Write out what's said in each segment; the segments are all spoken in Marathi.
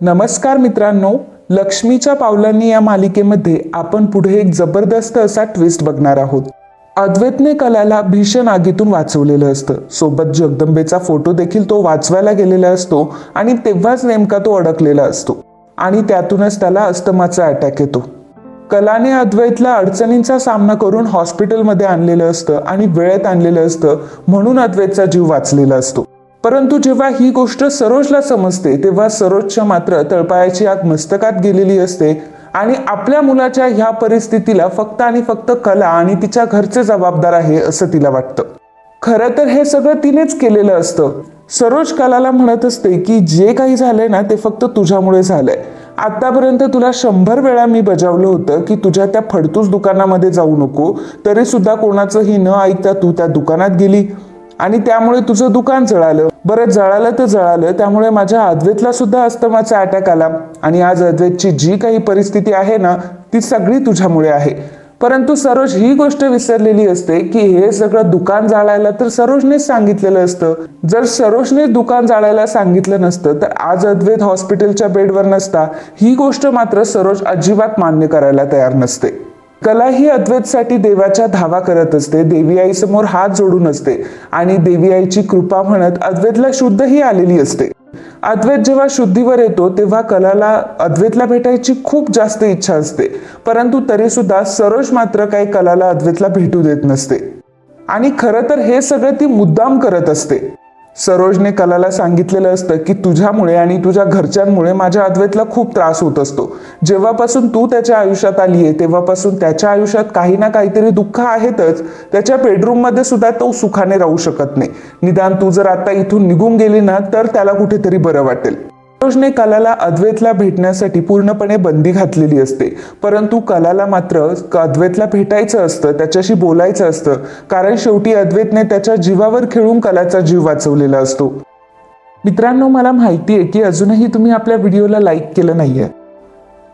नमस्कार मित्रांनो लक्ष्मीच्या पावलांनी या मालिकेमध्ये आपण पुढे एक जबरदस्त असा ट्विस्ट बघणार आहोत. अद्वैतने कलाला भीषण आगीतून वाचवलेलं असतं. सोबत जगदंबेचा फोटो देखील तो वाचवायला गेलेला असतो आणि तेव्हाच नेमका तो अडकलेला असतो आणि त्यातूनच त्याला अस्तमाचा अटॅक येतो. कलाने अद्वैतला अडचणींचा सामना करून हॉस्पिटलमध्ये आणलेलं असतं आणि वेळेत आणलेलं असतं म्हणून अद्वैतचा जीव वाचलेला असतो. परंतु जेव्हा ही गोष्ट सरोजला समजते तेव्हा सरोजच्या मात्र तळपायाची आत मस्तकात गेलेली असते आणि आपल्या मुलाच्या ह्या परिस्थितीला फक्त आणि फक्त कला आणि तिच्या घरचे जबाबदार आहे असं तिला वाटतं. खरं तर हे सगळं तिनेच केलेलं असतं. सरोज कलाला म्हणत असते की जे काही झालंय ना ते फक्त तुझ्यामुळे झालंय. आतापर्यंत तुला शंभर वेळा मी बजावलं होतं की तुझ्या त्या फडतूस दुकानामध्ये जाऊ नको तरी सुद्धा कोणाचंही न ऐकता तू त्या दुकानात गेली. आणि त्यामुळे तुझं दुकान जळालं. बरं जळालं तर जळालं त्यामुळे माझ्या अद्वैतला सुद्धा अस्तमाचा अटॅक आला. आणि आज अद्वैतची जी काही परिस्थिती आहे ना ती सगळी तुझ्यामुळे आहे. परंतु सरोज ही गोष्ट विसरलेली असते की हे सगळं दुकान जाळायला तर सरोजनेच सांगितलेलं असतं. जर सरोजने दुकान जाळायला सांगितलं नसतं तर आज अद्वैत हॉस्पिटलच्या बेडवर नसता ही गोष्ट मात्र सरोज अजिबात मान्य करायला तयार नसते. कला ही अद्वैतसाठी देवाच्या धावा करत असते देवी आई समोर हात जोडून असते आणि देवी आईची कृपा म्हणत अद्वैतला शुद्ध ही आलेली असते. अद्वैत जेव्हा शुद्धीवर येतो तेव्हा कलाला अद्वैतला भेटायची खूप जास्त इच्छा असते. परंतु तरी सुद्धा सरोज मात्र काही कलाला अद्वैतला भेटू देत नसते. आणि खरं तर हे सगळं ती मुद्दाम करत असते. सरोजने कलाला सांगितलेलं असतं की तुझ्यामुळे आणि तुझ्या घरच्यांमुळे माझ्या अद्वैतला खूप त्रास होत असतो. जेव्हापासून तू त्याच्या आयुष्यात आली आहे तेव्हापासून त्याच्या आयुष्यात काही ना काहीतरी दुःख आहेतच त्याच्या बेडरूममध्ये सुद्धा तो सुखाने राहू शकत नाही. निदान तू जर आता इथून निघून गेली ना तर त्याला कुठेतरी बरं वाटेल. सरोजने कलाला अद्वैतला भेटण्यासाठी पूर्णपणे बंदी घातलेली असते. परंतु कलाला मात्र अद्वैतला भेटायचं असतं त्याच्याशी बोलायचं असतं. कारण शेवटी अद्वैतने त्याच्या जीवावर खेळून कलाचा जीव वाचवलेला असतो. मित्रांनो मला माहिती आहे की अजूनही तुम्ही आपल्या व्हिडिओला लाईक केलं नाही आहे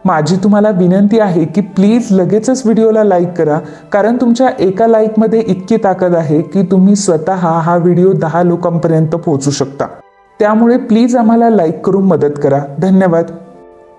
माझी तुम्हाला विनंती आहे की प्लीज लगेचच व्हिडिओला लाईक करा. कारण तुमच्या एका लाईकमध्ये इतकी ताकद आहे की तुम्ही स्वतः हा व्हिडिओ दहा लोकांपर्यंत पोहोचू शकता. त्यामुळे प्लीज आम्हाला लाईक करून मदत करा. धन्यवाद.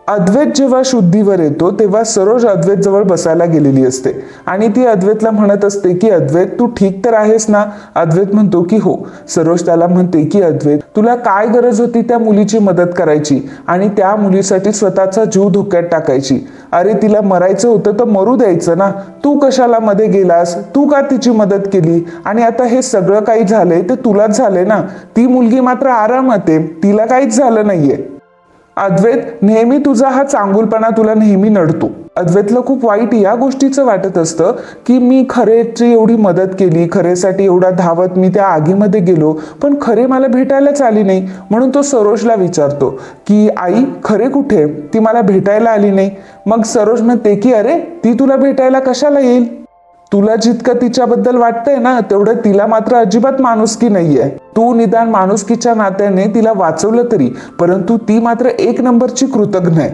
अद्वैत जेव्हा शुद्धीवर येतो तेव्हा सरोज अद्वैत जवळ बसायला गेलेली असते. आणि ती अद्वैतला म्हणत असते की अद्वैत तू ठीक तर आहेस ना? अद्वैत म्हणतो की हो. सरोज त्याला म्हणते की अद्वैत तुला काय गरज होती त्या मुलीची मदत करायची आणि त्या मुलीसाठी स्वतःचा जीव धोक्यात टाकायची? अरे तिला मरायचं होतं तर मरू द्यायचं ना? तू कशाला मध्ये गेलास? तू का तिची मदत केली? आणि आता हे सगळं काही झालंय ते तुलाच झालंय ना? ती मुलगी मात्र आरामात आहे तिला काहीच झालं नाहीये. अद्वैत नेहमी तुझा हा चांगुलपणा तुला नेहमी नडतो. अद्वैतला खूप वाईट या गोष्टीचं वाटत असतं की मी खरेची एवढी मदत केली खरेसाठी एवढा धावत मी त्या आगीमध्ये गेलो पण खरे मला भेटायलाच आली नाही. म्हणून तो सरोजला विचारतो की आई खरे कुठे? ती मला भेटायला आली नाही. मग सरोज म्हणते की अरे ती तुला भेटायला कशाला येईल? तुला जितकं तिच्याबद्दल वाटतंय ना तेवढं तिला मात्र अजिबात माणुसकी नाहीये. तू निदान माणुसकीच्या नात्याने तिला वाचवलं तरी परंतु ती मात्र एक नंबरची कृतज्ञ आहे.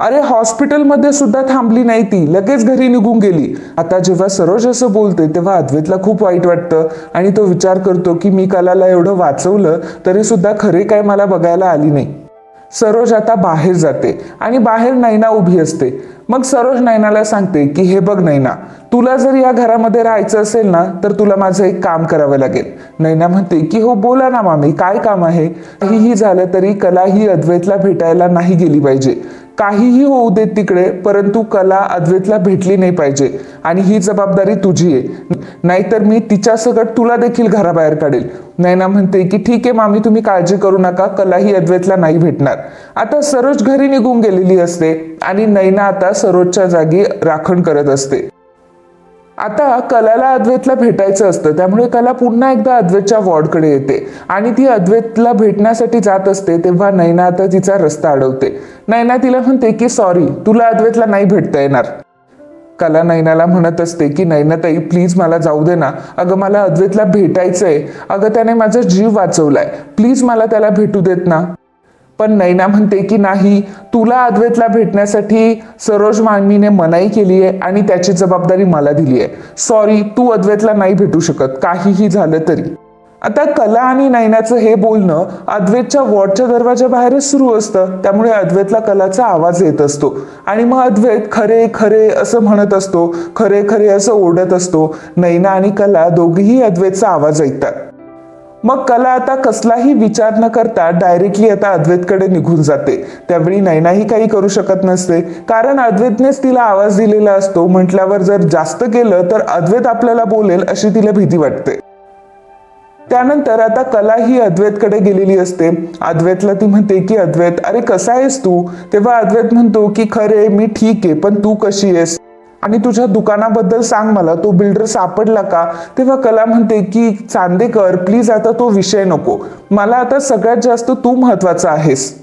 अरे हॉस्पिटलमध्ये सुद्धा थांबली नाही ती. लगेच घरी निघून गेली. आता जेव्हा सरोज असं बोलते तेव्हा अद्वैतला खूप वाईट वाटतं आणि तो विचार करतो की मी कलाला एवढं वाचवलं तरी सुद्धा खरे काय मला बघायला आली नाही. सरोज आता बाहेर जाते आणि बाहेर नैना उभी असते. मग सरोज नैनाला सांगते की हे बघ नैना तुला जर या घरामध्ये राहायचं असेल ना तर तुला माझं एक काम करावं लागेल. नैना म्हणते की हो बोला ना मामी काय काम आहे? काहीही झालं तरी कला ही अद्वैतला भेटायला नाही गेली पाहिजे. काहीही होऊ देत तिकडे परंतु कला अद्वैतला भेटली नाही पाहिजे. आणि ही जबाबदारी तुझी आहे. नाहीतर मी तिच्या सकट तुला देखील घराबाहेर काढेल. नैना म्हणते की ठीक आहे मामी तुम्ही काळजी करू नका. कला ही अद्वैतला नाही भेटणार. आता सरोज घरी निघून गेलेली असते आणि नैना आता सरोजच्या जागी राखण करत असते. आता कलाला अद्वैतला भेटायचं असतं त्यामुळे कला पुन्हा एकदा अद्वैतच्या वॉर्डकडे येते. आणि ती अद्वैतला भेटण्यासाठी जात असते तेव्हा नैना आता तिचा रस्ता अडवते. नैना तिला म्हणते की सॉरी तुला अद्वैतला नाही भेटता येणार. कला नैनाला म्हणत असते की नैनाताई प्लीज मला जाऊ दे ना. अगं मला अद्वैतला भेटायचंय. अगं त्याने माझा जीव वाचवलाय. प्लीज मला त्याला भेटू देत ना. पण नैना म्हणते की नाही तुला अद्वैतला भेटण्यासाठी सरोज मानवीने मनाई केली आहे आणि त्याची जबाबदारी मला दिली आहे. सॉरी तू अद्वैतला नाही भेटू शकत. काहीही झालं तरी. आता कला आणि नैनाचं हे बोलणं अद्वैतच्या वॉर्डच्या दरवाजा बाहेरच सुरू असतं. त्यामुळे अद्वैतला कलाचा आवाज येत असतो. आणि मग अद्वैत खरे खरे असं म्हणत असतो. खरे खरे असं ओढत असतो. नैना आणि कला दोघीही अद्वैतचा आवाज ऐकतात. मग कला आता कसलाही विचार न करता डायरेक्टली आता अद्वैतकडे निघून जाते. त्यावेळी नैनाही काही करू शकत नसते. कारण अद्वैतनेच तिला आवाज दिलेला असतो. म्हटल्यावर जर जास्त केलं तर अद्वैत आपल्याला बोलेल अशी तिला भीती वाटते. त्यानंतर आता कला ही अद्वैतकडे गेलेली असते. अद्वैतला ती म्हणते की अद्वैत अरे कसा आहेस तू? तेव्हा अद्वैत म्हणतो की खरे मी ठीक आहे पण तू कशी आहेस? आणि तुझ्या दुकानाबद्दल सांग मला तो बिल्डर सापडला का? तेव्हा कला म्हणते की चांदेकर प्लीज आता तो विषय नको. मला आता सगळ्यात जास्त तू महत्त्वाचा आहेस.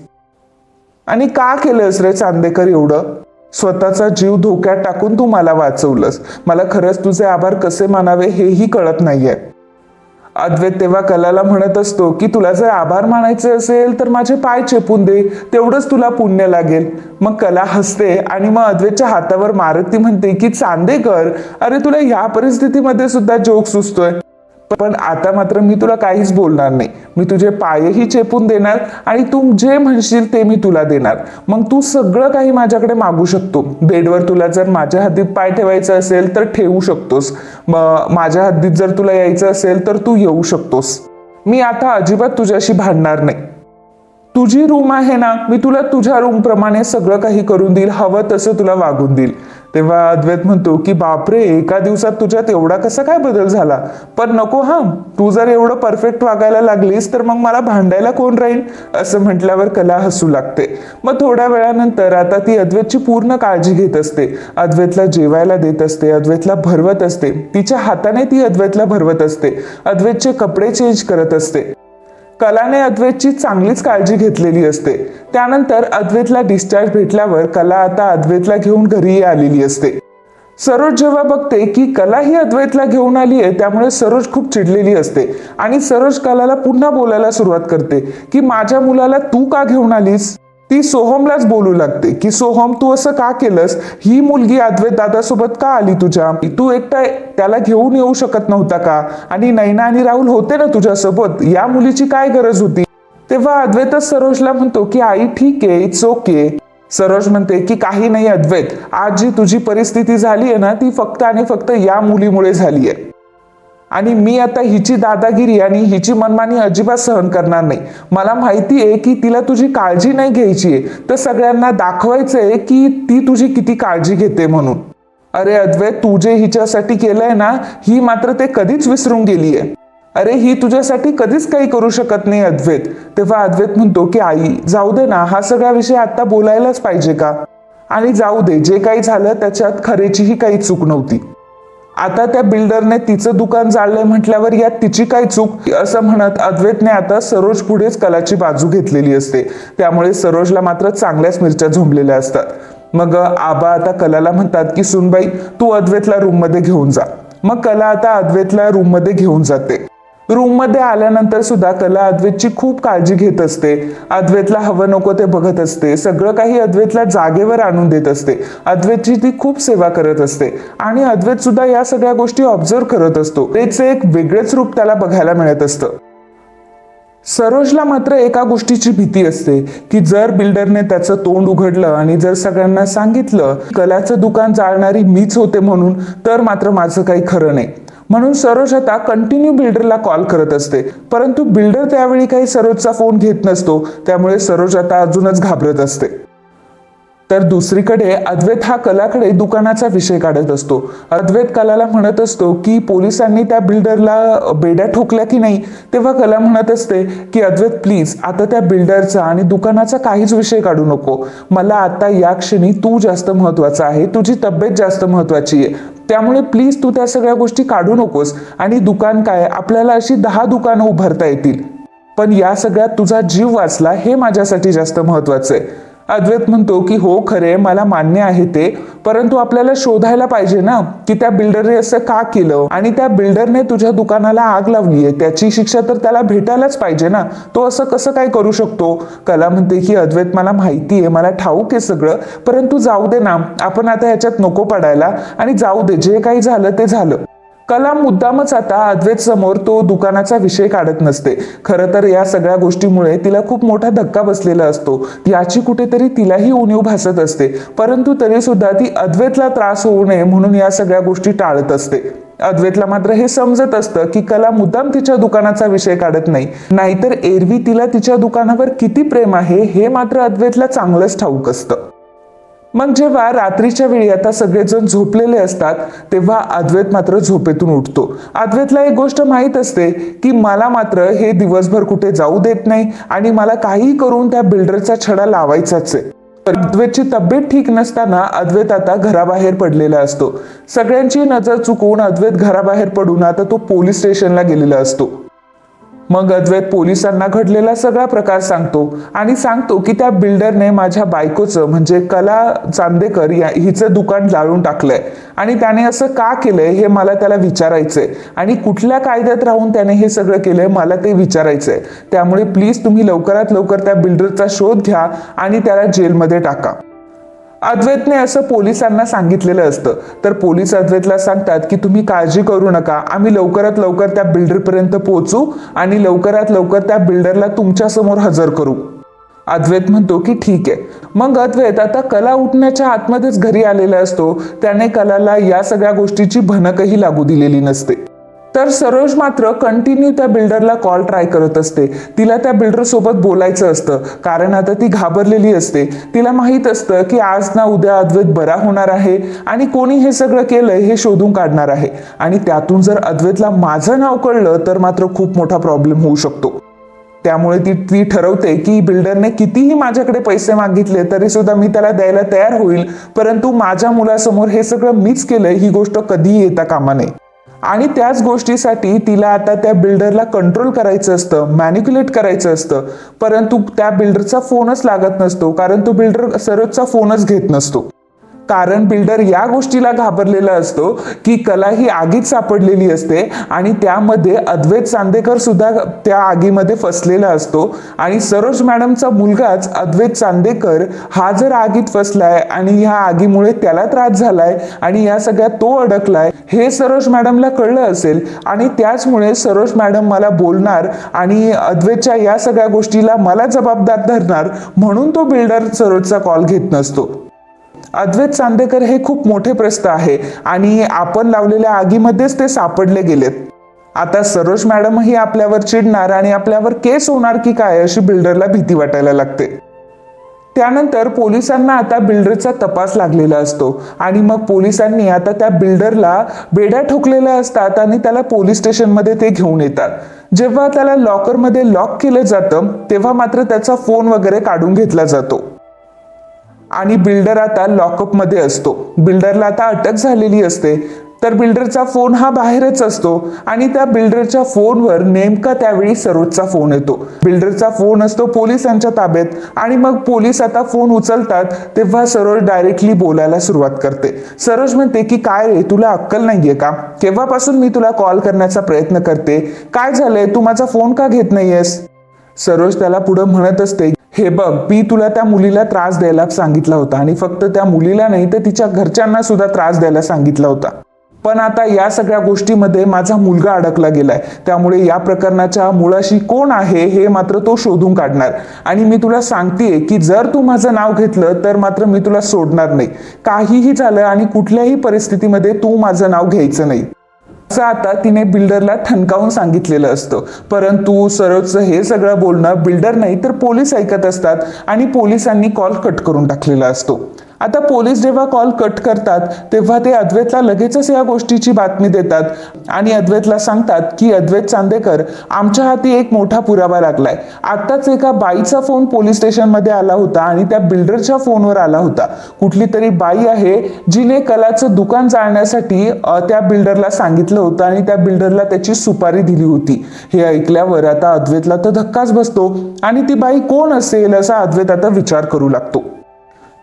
आणि का केलंस रे चांदेकर एवढं? स्वतःचा जीव धोक्यात टाकून तू मला वाचवलंस. मला खरंच तुझे आभार कसे मानावे हेही कळत नाहीये. अद्वैत तेव्हा कलाला म्हणत असतो की तुला जर आभार मानायचे असेल तर माझे पाय चेपून दे. तेवढंच तुला पुण्य लागेल. मग कला हसते आणि मग अद्वैतच्या हातावर मारत ती म्हणते की चांदेकर अरे तुला ह्या परिस्थितीमध्ये सुद्धा जोक सुचतोय. पण आता मात्र मी तुला काहीच बोलणार नाही. मी तुझे पायही चेपून देणार आणि तू जे म्हणशील ते मी तुला देणार. मग तू सगळं काही माझ्याकडे मागू शकतो. बेडवर तुला जर माझ्या हद्दीत पाय ठेवायचं असेल तर ठेवू शकतोस. माझ्या हद्दीत जर तुला यायचं असेल तर तू येऊ शकतोस. मी आता अजिबात तुझ्याशी भांडणार नाही. तुझी रूम आहे ना मी तुला तुझ्या रूम प्रमाणे सगळं काही करून देईल हवं तसं तुला वागून देईल. तेव्हा अद्वैत म्हणतो की बापरे एका दिवसात तुझ्यात एवढा कसा काय बदल झाला? पण नको हा तू जर एवढं परफेक्ट वागायला लागलीस तर मग मला भांडायला कोण राहील? असं म्हटल्यावर कला हसू लागते. मग थोड्या वेळानंतर आता ती अद्वैतची पूर्ण काळजी घेत असते. अद्वैतला जेवायला देत असते अद्वैतला भरवत असते. तिच्या हाताने ती अद्वैतला भरवत असते. अद्वैतचे कपडे चेंज करत असते. कलाने अद्वैतची चांगलीच काळजी घेतलेली असते. त्यानंतर अद्वैतला डिस्चार्ज भेटल्यावर कला आता अद्वैतला घेऊन घरी आलेली असते. सरोज जेव्हा बघते की कला ही अद्वैतला घेऊन आली आहे त्यामुळे सरोज खूप चिडलेली असते. आणि सरोज कलाला पुन्हा बोलायला सुरुवात करते की माझ्या मुलाला तू का घेऊन आलीस? ती सोहमलाच बोलू लागते. की सोहम तू असं का केलंस? ही मुलगी अद्वैत दादासोबत का आली तुझ्या? तू एकटा त्याला घेऊन येऊ शकत नव्हता का? आणि नैना आणि राहुल होते ना तुझ्यासोबत? या मुलीची काय गरज होती? तेव्हा अद्वैतच सरोजला म्हणतो की आई ठीक आहे इट्स ओके सरोज म्हणते की काही नाही अद्वैत. आज जी तुझी परिस्थिती झाली आहे ना ती फक्त आणि फक्त या मुलीमुळे झाली आहे आणि मी आता हिची दादागिरी आणि हिची मनमानी अजिबात सहन करणार नाही. मला माहिती आहे की तिला तुझी काळजी नाही घ्यायची आहे. तर सगळ्यांना दाखवायचंय की ती तुझी किती काळजी घेते म्हणून. अरे अद्वैत तू जे हिच्यासाठी केलंय ना ही मात्र ते कधीच विसरून गेली आहे. अरे ही तुझ्यासाठी कधीच काही करू शकत नाही अद्वैत. तेव्हा अद्वैत म्हणतो की आई जाऊ दे ना हा सगळा विषय आता बोलायलाच पाहिजे का? आणि जाऊ दे जे काही झालं त्याच्यात खरेचीही काही चूक नव्हती. आता त्या बिल्डरने तिचं दुकान जाळलंय म्हटल्यावर यात तिची काय चूक? असं म्हणत अद्वैतने आता सरोज पुढेच कलाची बाजू घेतलेली असते. त्यामुळे सरोजला मात्र चांगल्याच मिरच्या झोंबलेल्या असतात. मग आबा आता कलाला म्हणतात की सुनबाई तू अद्वैतला रूममध्ये घेऊन जा. मग कला आता अद्वैतला रूममध्ये घेऊन जाते. रूममध्ये आल्यानंतर सुद्धा कला अद्वैतची खूप काळजी घेत असते. अद्वैतला हवं नको ते बघत असते. सगळं काही अद्वैतला जागेवर आणून देत असते. अद्वैतची ती खूप सेवा करत असते. आणि अद्वैत सुद्धा या सगळ्या गोष्टी ऑब्झर्व करत असतो. त्याचे एक वेगळेच रूप त्याला बघायला मिळत असतं. सरोजला मात्र एका गोष्टीची भीती असते की जर बिल्डरने त्याचं तोंड उघडलं आणि जर सगळ्यांना सांगितलं कलाचं दुकान जाळणारी मीच होते म्हणून तर मात्र माझं काही खरं नाही. म्हणून सरोज आता कंटिन्यू बिल्डरला कॉल करत असते. परंतु बिल्डर त्यावेळी काही सरोजचा फोन घेत नसतो. त्यामुळे सरोज आता अजूनच घाबरत असते. तर दुसरीकडे अद्वैत हा कलाकडे दुकानाचा विषय काढत असतो. अद्वैत कलाला म्हणत असतो की पोलिसांनी त्या बिल्डरला बेड्या ठोकल्या की नाही? तेव्हा कला म्हणत असते की अद्वैत प्लीज आता त्या बिल्डरचा आणि दुकानाचा काहीच विषय काढू नको. मला आता या क्षणी तू जास्त महत्त्वाचा आहे. तुझी तब्येत जास्त महत्वाची आहे. त्यामुळे प्लीज तू त्या सगळ्या गोष्टी काढू नकोस. आणि दुकान काय आपल्याला अशी दहा दुकानं उभारता येतील. पण या सगळ्यात तुझा जीव वाचला हे माझ्यासाठी जास्त महत्वाचं आहे. अद्वैत म्हणतो की हो खरे मला मान्य आहे ते परंतु आपल्याला शोधायला पाहिजे ना की त्या बिल्डरने असं का केलं? आणि त्या बिल्डरने तुझ्या दुकानाला आग लावली आहे त्याची शिक्षा तर त्याला भेटायलाच पाहिजे ना तो असं कसं काय करू शकतो? कला म्हणते की अद्वैत मला माहिती आहे मला ठाऊक आहे सगळं परंतु जाऊ दे ना आपण आता ह्याच्यात नको पडायला आणि जाऊ दे जे काही झालं ते झालं. कला मुद्दामच आता अद्वैत समोर तो दुकानाचा विषय काढत नसते. खरं तर या सगळ्या गोष्टीमुळे तिला खूप मोठा धक्का बसलेला असतो. याची कुठेतरी तिलाही उणीव भासत असते. परंतु तरी सुद्धा ती अद्वैतला त्रास होऊ नये म्हणून या सगळ्या गोष्टी टाळत असते. अद्वैतला मात्र हे समजत असतं की कला मुद्दाम तिच्या दुकानाचा विषय काढत नाही. नाहीतर एरवी तिला तिच्या दुकानावर किती प्रेम आहे हे मात्र अद्वैतला चांगलंच ठाऊक असतं. मग जेव्हा रात्रीच्या वेळी आता सगळेजण झोपलेले असतात तेव्हा अद्वैत मात्र झोपेतून उठतो. अद्वैतला एक गोष्ट माहीत असते की मला मात्र हे दिवसभर कुठे जाऊ देत नाही आणि मला काही करून त्या बिल्डरचा छडा लावायचाच आहे. तर अद्वैतची तब्येत ठीक नसताना अद्वैत आता घराबाहेर पडलेला असतो. सगळ्यांची नजर चुकवून अद्वैत घराबाहेर पडून आता तो पोलीस स्टेशनला गेलेला असतो. मग अद्वैत पोलिसांना घडलेला सगळा प्रकार सांगतो आणि सांगतो की त्या बिल्डरने माझ्या बायकोचं म्हणजे कला चांदेकर या हिचं दुकान जाळून टाकलंय. आणि त्याने असं का केलंय हे मला त्याला विचारायचंय. आणि कुठल्या कायद्यात राहून त्याने हे सगळं केलंय मला ते विचारायचंय. त्यामुळे प्लीज तुम्ही लवकरात लवकर त्या बिल्डरचा शोध घ्या आणि त्याला जेलमध्ये टाका. अद्वैतने असं पोलिसांना सांगितलेलं असतं. तर पोलीस अद्वैतला सांगतात की तुम्ही काळजी करू नका. आम्ही लवकरात लवकर त्या बिल्डरपर्यंत पोहोचू आणि लवकरात लवकर त्या बिल्डरला तुमच्यासमोर हजर करू. अद्वैत म्हणतो की ठीक आहे. मग अद्वैत आता कला उठण्याच्या आतमध्येच घरी आलेला असतो. त्याने कलाला या सगळ्या गोष्टीची भनकही लागू दिलेली नसते. तर सरोज मात्र कंटिन्यू त्या बिल्डरला कॉल ट्राय करत असते. तिला त्या बिल्डर सोबत बोलायचं असतं. कारण आता ती घाबरलेली असते. तिला माहीत असतं की आज ना उद्या अद्वैत बरा होणार आहे आणि कोणी हे सगळं केलंय हे शोधून काढणार आहे. आणि त्यातून जर अद्वैतला माझं नाव कळलं तर मात्र खूप मोठा प्रॉब्लेम होऊ शकतो. त्यामुळे ती ती ठरवते की बिल्डरने कितीही माझ्याकडे पैसे मागितले तरी सुद्धा मी त्याला द्यायला तयार होईल. परंतु माझ्या मुलासमोर हे सगळं मीच केलंय ही गोष्ट कधीही येता कामा नये. आणि त्याच गोष्टीसाठी तिला आता त्या बिल्डरला कंट्रोल करायचं असतं मॅनिक्युलेट करायचं असतं. परंतु त्या बिल्डरचा फोनच लागत नसतो कारण तो बिल्डर सरोजचा फोनच घेत नसतो. कारण बिल्डर या गोष्टीला घाबरलेला असतो की कला ही आगीत सापडलेली असते आणि त्यामध्ये अद्वैत चांदेकर सुद्धा त्या आगीमध्ये फसलेला असतो. आणि सरोज मॅडमचा मुलगाच अद्वैत चांदेकर हा जर आगीत फसलाय आणि ह्या आगीमुळे त्याला त्रास झालाय आणि या सगळ्यात तो अडकलाय हे सरोज मॅडमला कळलं असेल. आणि त्याचमुळे सरोज मॅडम मला बोलणार आणि अद्वैतच्या या सगळ्या गोष्टीला मला जबाबदार धरणार म्हणून तो बिल्डर सरोजचा कॉल घेत नसतो. अद्वैत चांदेकर हे खूप मोठे प्रस्थ आहे आणि आपण लावलेल्या आगीमध्येच ते सापडले गेलेत. आता सरोज मॅडमही आपल्यावर चिडणार आणि आपल्यावर केस होणार की काय अशी बिल्डरला भीती वाटायला लागते. त्यानंतर पोलिसांना आता बिल्डरचा तपास लागलेला असतो आणि मग पोलिसांनी आता त्या बिल्डरला बेड्या ठोकलेल्या असतात आणि त्याला पोलीस स्टेशनमध्ये ते घेऊन येतात. जेव्हा त्याला लॉकरमध्ये लॉक केलं जातं तेव्हा मात्र त्याचा फोन वगैरे काढून घेतला जातो. आणि बिल्डर आता लॉकअपमध्ये असतो. बिल्डरला आता अटक झालेली असते. तर बिल्डरचा फोन हा बाहेरच असतो आणि त्या बिल्डरच्या फोनवर नेमका त्यावेळी सरोजचा फोन येतो. बिल्डरचा फोन असतो पोलिसांच्या ताब्यात आणि मग पोलीस आता फोन उचलतात तेव्हा सरोज डायरेक्टली बोलायला सुरुवात करते. सरोज म्हणते की काय रे तुला अक्कल नाहीये का? केव्हापासून मी तुला कॉल करण्याचा प्रयत्न करते? काय झालंय? तू माझा फोन का घेत नाहीयेस? सरोज त्याला पुढं म्हणत असते हे बघ मी तुला त्या मुलीला त्रास द्यायला सांगितला होता आणि फक्त त्या मुलीला नाही तर तिच्या घरच्यांना सुद्धा त्रास द्यायला सांगितला होता. पण आता या सगळ्या गोष्टीमध्ये माझा मुलगा अडकला गेलाय. त्यामुळे या प्रकरणाच्या मुळाशी कोण आहे हे मात्र तो शोधून काढणार. आणि मी तुला सांगतेय की जर तू माझं नाव घेतलं तर मात्र मी तुला सोडणार नाही. काहीही झालं आणि कुठल्याही परिस्थितीमध्ये तू माझं नाव घ्यायचं नाही. असं आता तिने बिल्डरला ठणकावून सांगितलेलं असतं. परंतु सरोजचं हे सगळं बोलणं बिल्डर नाही तर पोलीस ऐकत असतात आणि पोलिसांनी कॉल कट करून टाकलेला असतो. आता पोलीस जेव्हा कॉल कट करतात तेव्हा ते अद्वैतला लगेचच या गोष्टीची बातमी देतात. आणि अद्वैतला सांगतात की अद्वैत चांदेकर आमच्या हाती एक मोठा पुरावा लागलाय. आत्ताच एका बाईचा फोन पोलीस स्टेशनमध्ये आला होता आणि त्या बिल्डरच्या फोनवर आला होता. कुठली तरी बाई आहे जिने कलाचं दुकान जाळण्यासाठी त्या बिल्डरला सांगितलं होतं आणि त्या बिल्डरला त्याची सुपारी दिली होती. हे ऐकल्यावर आता अद्वैतला तर धक्काच बसतो. आणि ती बाई कोण असेल असा अद्वैत आता विचार करू लागतो.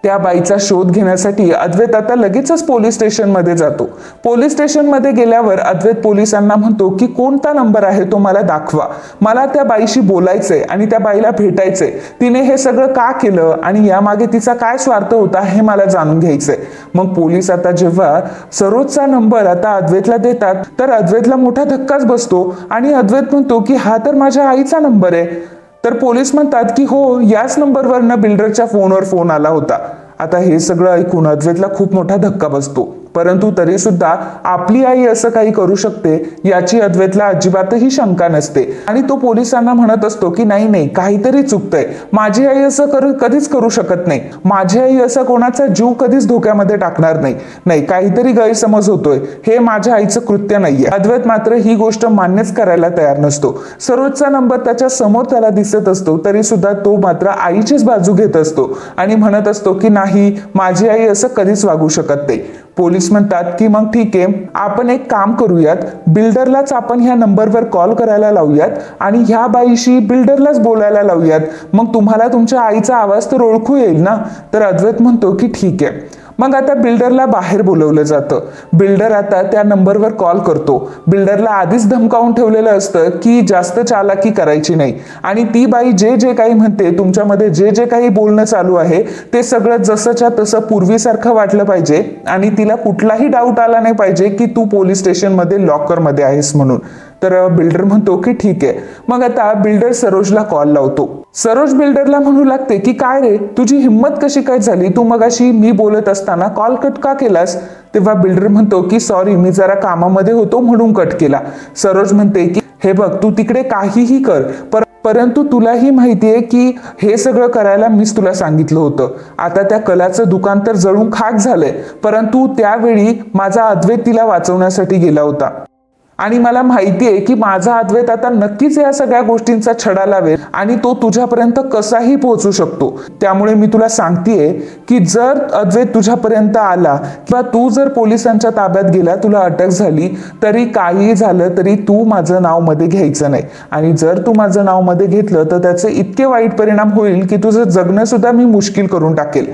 त्या बाईचा शोध घेण्यासाठी अद्वैत आता लगेचच पोलीस स्टेशनमध्ये जातो. पोलीस स्टेशनमध्ये गेल्यावर अद्वैत पोलिसांना म्हणतो की कोणता नंबर आहे तो मला दाखवा. मला त्या बाईशी बोलायचंय आणि त्या बाईला भेटायचंय. तिने हे सगळं का केलं आणि यामागे तिचा काय स्वार्थ होता हे मला जाणून घ्यायचंय. मग पोलीस आता जेव्हा सरोजचा नंबर आता अद्वैतला देतात तर अद्वैतला मोठा धक्काच बसतो आणि अद्वैत म्हणतो की हा तर माझ्या आईचा नंबर आहे. तर पोलीस म्हणतात की हो याच नंबरवरनं बिल्डरच्या फोनवर फोन आला होता. आता हे सगळं ऐकून अद्वैतला खूप मोठा धक्का बसतो. परंतु तरी सुद्धा आपली आई असं काही करू शकते याची अद्वैतला अजिबातही शंका नसते. आणि तो पोलिसांना म्हणत असतो की नाही नाही काहीतरी चुकतंय. माझी आई असं कधीच करू शकत नाही. माझी आई असं कोणाचा जीव कधीच धोक्यामध्ये टाकणार नाही. नाही काहीतरी गैरसमज होतोय. हे माझ्या आईचं कृत्य नाहीये. अद्वैत मात्र ही गोष्ट मान्यच करायला तयार नसतो. सरोजचा नंबर त्याच्यासमोर त्याला दिसत असतो तरी सुद्धा तो मात्र आईचीच बाजू घेत असतो आणि म्हणत असतो की नाही माझी आई असं कधीच वागू शकत नाही. पोलीस म्हणतात की मग ठीक आहे आपण एक काम करूयात बिल्डरलाच आपण ह्या नंबरवर कॉल करायला लावूयात आणि ह्या बाईशी बिल्डरलाच बोलायला लावूयात. मग तुम्हाला तुमच्या आईचा आवाज तर ओळखू येईल ना? तर अद्वैत म्हणतो की ठीक आहे. मग आता बिल्डरला बाहेर बोलवलं जातं. बिल्डर आता त्या नंबरवर कॉल करतो. बिल्डरला आधीच धमकावून ठेवलेलं असतं की जास्त चालाकी करायची नाही. आणि ती बाई जे जे काही म्हणते तुमच्यामध्ये जे जे काही बोलणं चालू आहे ते सगळं जसंच्या तसं पूर्वीसारखं वाटलं पाहिजे आणि तिला कुठलाही डाऊट आला नाही पाहिजे की तू पोलीस स्टेशनमध्ये लॉकरमध्ये आहेस म्हणून. तर बिल्डर म्हणतो की ठीक आहे. मग आता बिल्डर सरोजला कॉल लावतो. सरोज बिल्डरला म्हणू लागते की काय रे तुझी हिंमत कशी काय झाली? तू मगाशी मी बोलत असताना कॉल कट का केलास? तेव्हा बिल्डर म्हणतो की सॉरी मी जरा कामामध्ये होतो म्हणून कट केला. सरोज म्हणते की हे बघ तू तिकडे काहीही कर पर परंतु तुलाही माहितीये की हे सगळं करायला मीच तुला सांगितलं होतं. आता त्या कलाचं दुकान तर जळून खाक झालंय परंतु त्यावेळी माझा अद्वैत तिला वाचवण्यासाठी गेला होता. आणि मला माहिती आहे की माझा अद्वैत आता नक्कीच या सगळ्या गोष्टींचा छडा लावेल आणि तो तुझ्यापर्यंत कसाही पोहोचू शकतो. त्यामुळे मी तुला सांगतेय की जर अद्वैत तुझ्यापर्यंत आला किंवा तू जर पोलिसांच्या ताब्यात गेला तुला अटक झाली तरी काही झालं तरी तू माझं नावमध्ये घ्यायचं नाही. आणि जर तू माझं नावमध्ये घेतलं तर त्याचे इतके वाईट परिणाम होईल की तुझं जगणं सुद्धा मी मुश्किल करून टाकेल.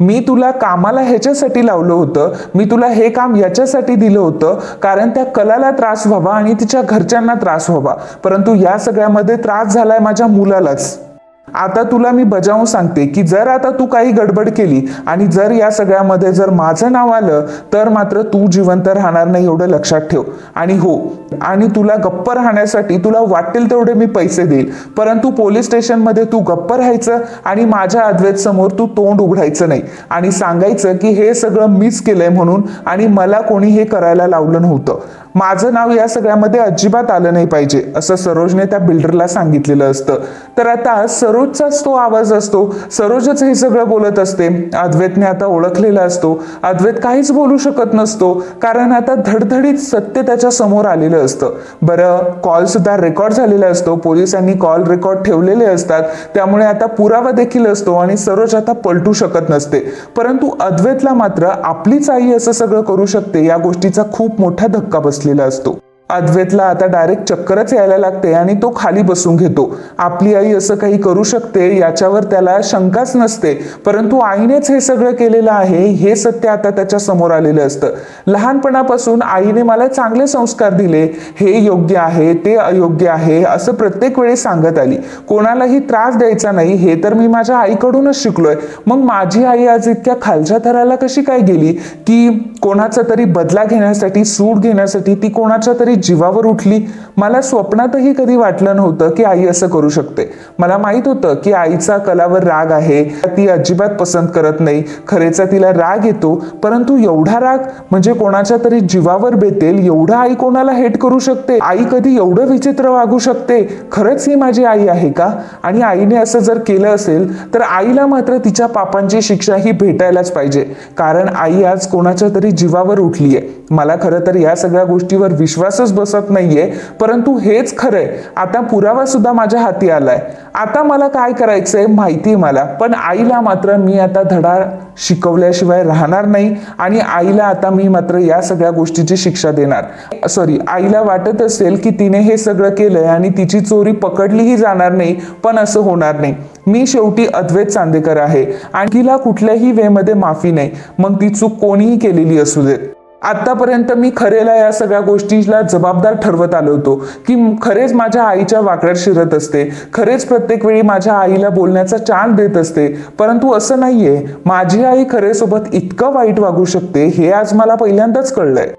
मी तुला कामाला ह्याच्यासाठी लावलं होतं मी तुला हे काम याच्यासाठी दिलं होतं कारण त्या कलाला त्रास व्हावा आणि तिच्या घरच्यांना त्रास व्हावा. परंतु या सगळ्यामध्ये त्रास झालाय माझ्या मुलालाच. आता तुला मी बजावून सांगते की जर आता तू काही गडबड केली आणि जर या सगळ्यामध्ये जर माझं नाव आलं तर मात्र तू जिवंत राहणार नाही एवढं लक्षात ठेव. आणि हो आणि तुला गप्प राहण्यासाठी तुला वाटेल तेवढे मी पैसे देईल. परंतु पोलीस स्टेशनमध्ये तू गप्प राहायचं आणि माझ्या अद्वैत समोर तू तोंड उघडायचं नाही. आणि सांगायचं की हे सगळं मीच केलंय म्हणून आणि मला कोणी हे करायला लावलं नव्हतं. माझं नाव या सगळ्यामध्ये अजिबात आलं नाही पाहिजे असं सरोजने त्या बिल्डरला सांगितलेलं असतं. तर आता सरोज सरोजचाच तो आवाज असतो सरोजच हे सगळं बोलत असते. अद्वैतने आता ओळखलेला असतो. अद्वैत काहीच बोलू शकत नसतो कारण आता धडधडीत सत्य त्याच्यासमोर आलेलं असतं. बरं कॉल सुद्धा रेकॉर्ड झालेला असतो. पोलिसांनी कॉल रेकॉर्ड ठेवलेले असतात. त्यामुळे आता पुरावा देखील असतो आणि सरोज आता पलटू शकत नसते. परंतु अद्वैतला मात्र आपलीच आई असं सगळं करू शकते या गोष्टीचा खूप मोठा धक्का बसलेला असतो. अद्वैतला आता डायरेक्ट चक्करच यायला लागते आणि तो खाली बसून घेतो. आपली आई असं काही करू शकते याच्यावर त्याला शंकाच नसते. परंतु आईनेच हे सगळं केलेलं आहे हे सत्य आता त्याच्यासमोर आलेलं असतं. लहानपणापासून आईने मला चांगले संस्कार दिले. हे योग्य आहे ते अयोग्य आहे असं प्रत्येक वेळी सांगत आली. कोणालाही त्रास द्यायचा नाही हे तर मी माझ्या आईकडूनच शिकलोय. मग माझी आई आज इतक्या खालच्या थराला कशी काय गेली? की कोणाचा तरी बदला घेण्यासाठी सूड घेण्यासाठी ती कोणाच्या तरी जीवावर उठली. मला स्वप्नातही कधी वाटलं नव्हतं की आई असं करू शकते. मला माहीत होतं की आईचा कलावर राग आहे. ती अजिबात पसंत करत नाही. खरेचा तिला राग येतो परंतु एवढा राग म्हणजे कोणाच्या तरी जीवावर बेतेल एवढा आई कोणाला हेट करू शकते? आई कधी एवढं विचित्र वागू शकते? खरंच ही माझी आई आहे का? आणि आईने असं जर केलं असेल तर आईला मात्र तिच्या पापांची शिक्षा ही भेटायलाच पाहिजे. कारण आई आज कोणाच्या तरी जीवावर उठली आहे मला खरं तर या सगळ्या गोष्टीवर विश्वासच विश्वासच बसत नाहीये परंतु हेच खरंय. आता पुरावा सुद्धा माझ्या हाती आलाय. आता मला काय करायचंय माहिती मला पण आईला मात्र मी आता धडा शिकवल्याशिवाय राहणार नाही आणि आईला आता मी मात्र या सगळ्या गोष्टीची शिक्षा देणार. सॉरी आईला वाटत असेल की तिने हे सगळं केलंय आणि तिची चोरी पकडलीही जाणार नाही पण असं होणार नाही. मी शेवटी अद्वैत चांदेकर आहे. आणि तिला कुठल्याही वेमध्ये माफी नाही. मग ती चूक कोणीही केलेली असू देत. आतापर्यंत मी खरेला या सगळ्या गोष्टीला जबाबदार ठरवत आलो होतो की खरेच माझ्या आईच्या वाकड्यात शिरत असते. खरेच प्रत्येक वेळी माझ्या आईला बोलण्याचा चान्स देत असते. परंतु असं नाहीये. माझी आई खरेसोबत इतकं वाईट वागू शकते हे आज मला पहिल्यांदाच कळलंय.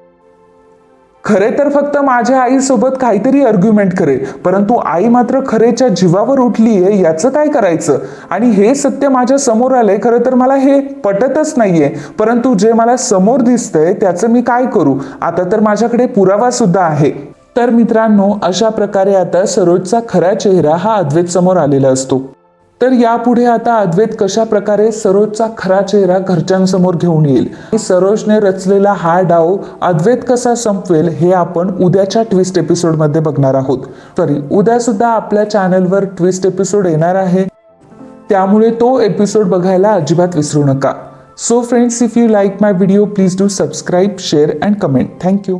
खरे तर फक्त माझ्या आईसोबत काहीतरी आर्ग्युमेंट करे परंतु आई मात्र खरेच्या जीवावर उठलीये याचं काय करायचं? आणि हे सत्य माझ्यासमोर आलंय खरं तर मला हे पटतच नाहीये. परंतु जे मला समोर दिसतंय त्याचं मी काय करू? आता तर माझ्याकडे पुरावा सुद्धा आहे. तर मित्रांनो अशा प्रकारे आता सरोजचा खरा चेहरा हा अद्वैत समोर आलेला असतो. तर यापुढे आता अद्वैत कशा प्रकारे सरोजचा खरा चेहरा घरच्यांसमोर घेऊन येईल? सरोजने रचलेला हा डाव अद्वैत कसा संपवेल हे आपण उद्याच्या ट्विस्ट एपिसोडमध्ये बघणार आहोत. सॉरी उद्या सुद्धा आपल्या चॅनलवर ट्विस्ट एपिसोड येणार आहे. त्यामुळे तो एपिसोड बघायला अजिबात विसरू नका. So friends if you like my video please do subscribe share and comment thank you